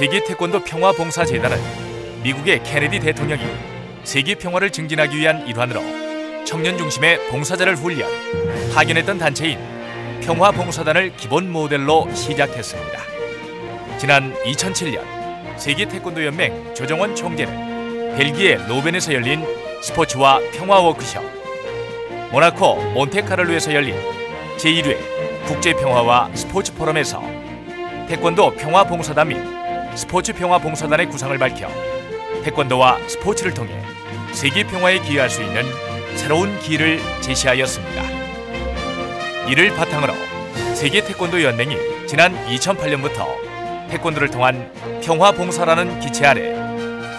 세계 태권도 평화 봉사 재단은 미국의 케네디 대통령이 세계 평화를 증진하기 위한 일환으로 청년 중심의 봉사자를 훈련, 파견했던 단체인 평화 봉사단을 기본 모델로 시작했습니다. 지난 2007년 세계 태권도 연맹 조정원 총재는 벨기에 로벤에서 열린 스포츠와 평화 워크숍, 모나코 몬테카를루에서 열린 제1회 국제평화와 스포츠 포럼에서 태권도 평화봉사단 및 스포츠 평화 봉사단의 구상을 밝혀 태권도와 스포츠를 통해 세계 평화에 기여할 수 있는 새로운 길을 제시하였습니다. 이를 바탕으로 세계 태권도 연맹이 지난 2008년부터 태권도를 통한 평화 봉사라는 기체 아래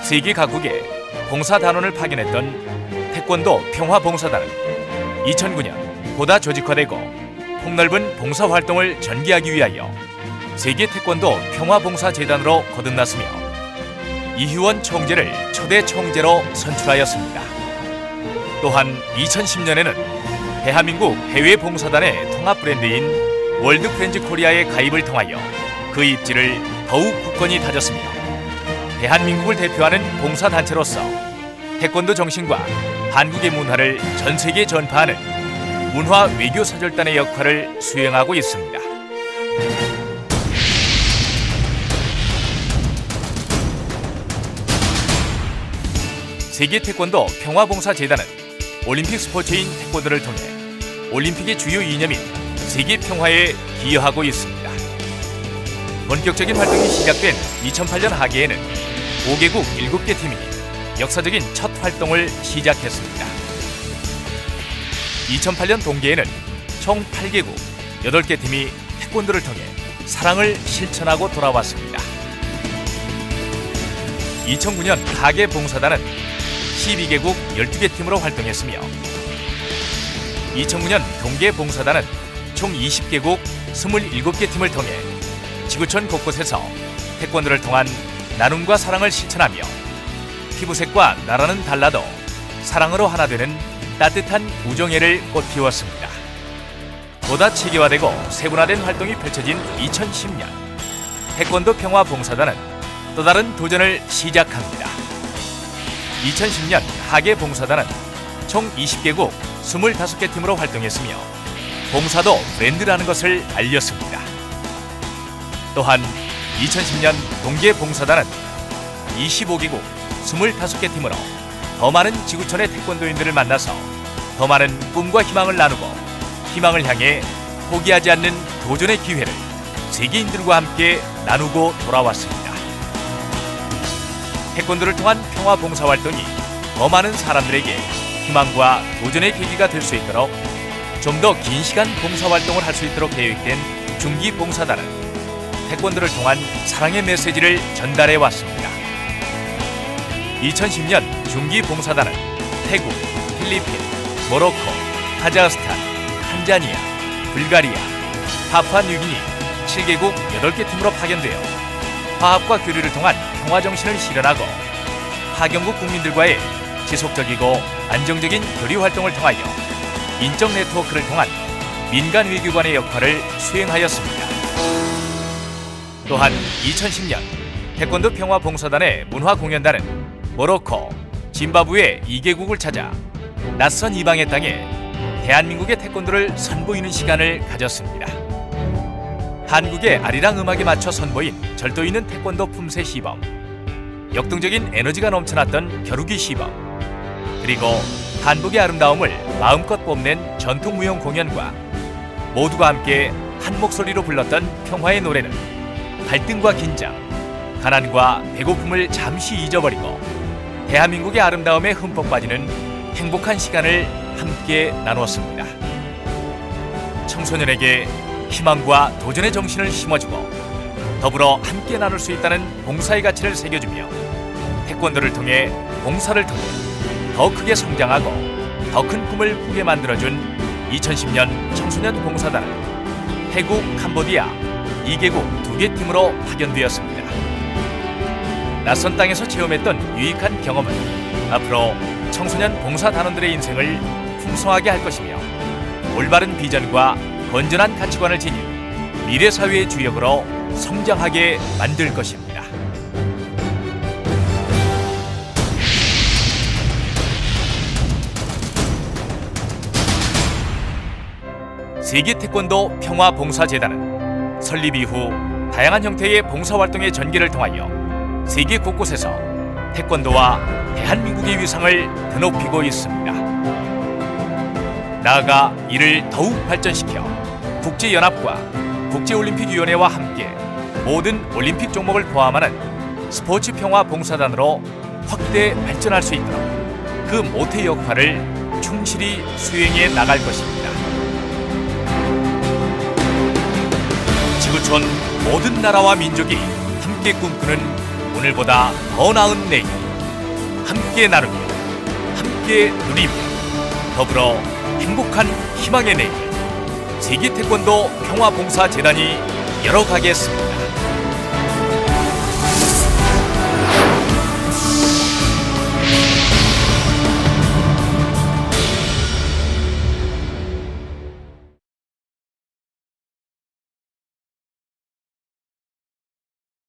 세계 각국에 봉사 단원을 파견했던 태권도 평화 봉사단은 2009년 보다 조직화되고 폭넓은 봉사 활동을 전개하기 위하여 세계 태권도 평화봉사재단으로 거듭났으며 이휴원 총재를 초대 총재로 선출하였습니다. 또한 2010년에는 대한민국 해외 봉사단의 통합 브랜드인 월드 프렌즈 코리아의 가입을 통하여 그 입지를 더욱 굳건히 다졌으며 대한민국을 대표하는 봉사단체로서 태권도 정신과 한국의 문화를 전 세계에 전파하는 문화 외교 사절단의 역할을 수행하고 있습니다. 세계 태권도 평화봉사재단은 올림픽 스포츠인 태권도를 통해 올림픽의 주요 이념인 세계 평화에 기여하고 있습니다. 본격적인 활동이 시작된 2008년 하계에는 5개국 7개 팀이 역사적인 첫 활동을 시작했습니다. 2008년 동계에는 총 8개국 8개 팀이 태권도를 통해 사랑을 실천하고 돌아왔습니다. 2009년 하계 봉사단은 12개국 12개 팀으로 활동했으며 2009년 동계 봉사단은 총 20개국 27개 팀을 통해 지구촌 곳곳에서 태권도를 통한 나눔과 사랑을 실천하며 피부색과 나라는 달라도 사랑으로 하나 되는 따뜻한 우정애를 꽃피웠습니다. 보다 체계화되고 세분화된 활동이 펼쳐진 2010년 태권도 평화 봉사단은 또 다른 도전을 시작합니다. 2010년 하계 봉사단은 총 20개국 25개 팀으로 활동했으며 봉사도 브랜드라는 것을 알렸습니다. 또한 2010년 동계 봉사단은 25개국 25개 팀으로 더 많은 지구촌의 태권도인들을 만나서 더 많은 꿈과 희망을 나누고 희망을 향해 포기하지 않는 도전의 기회를 세계인들과 함께 나누고 돌아왔습니다. 태권도를 통한 평화 봉사 활동이 더 많은 사람들에게 희망과 도전의 계기가 될 수 있도록 좀 더 긴 시간 봉사 활동을 할 수 있도록 계획된 중기 봉사단은 태권도를 통한 사랑의 메시지를 전달해 왔습니다. 2010년 중기 봉사단은 태국, 필리핀, 모로코, 카자흐스탄, 탄자니아, 불가리아, 파푸아뉴기니 7개국 8개 팀으로 파견되어 화합과 교류를 통한 평화 정신을 실현하고 하경국 국민들과의 지속적이고 안정적인 교류 활동을 통하여 인적 네트워크를 통한 민간 외교관의 역할을 수행하였습니다. 또한 2010년 태권도 평화 봉사단의 문화 공연단은 모로코, 짐바브웨 2개국을 찾아 낯선 이방의 땅에 대한민국의 태권도를 선보이는 시간을 가졌습니다. 한국의 아리랑 음악에 맞춰 선보인 절도 있는 태권도 품새 시범, 역동적인 에너지가 넘쳐났던 겨루기 시범, 그리고 한국의 아름다움을 마음껏 뽐낸 전통 무용 공연과 모두가 함께 한 목소리로 불렀던 평화의 노래는 갈등과 긴장, 가난과 배고픔을 잠시 잊어버리고 대한민국의 아름다움에 흠뻑 빠지는 행복한 시간을 함께 나누었습니다. 청소년에게 희망과 도전의 정신을 심어주고 더불어 함께 나눌 수 있다는 봉사의 가치를 새겨주며 태권도를 통해 봉사를 통해 더 크게 성장하고 더 큰 꿈을 꾸게 만들어준 2010년 청소년 봉사단은 태국, 캄보디아 2개국 2개 팀으로 파견되었습니다. 낯선 땅에서 체험했던 유익한 경험은 앞으로 청소년 봉사단원들의 인생을 풍성하게 할 것이며 올바른 비전과 건전한 가치관을 지닌 미래 사회의 주역으로 성장하게 만들 것입니다. 세계 태권도 평화 봉사 재단은 설립 이후 다양한 형태의 봉사 활동의 전개를 통하여 세계 곳곳에서 태권도와 대한민국의 위상을 드높이고 있습니다. 나아가 이를 더욱 발전시켜 국제연합과 국제올림픽위원회와 함께 모든 올림픽 종목을 포함하는 스포츠 평화 봉사단으로 확대 발전할 수 있도록 그 모태 역할을 충실히 수행해 나갈 것입니다. 지구촌 모든 나라와 민족이 함께 꿈꾸는 오늘보다 더 나은 내일 함께 나누며 함께 누리며 더불어 행복한 희망의 내일 세계 태권도 평화봉사재단이 열어가겠습니다.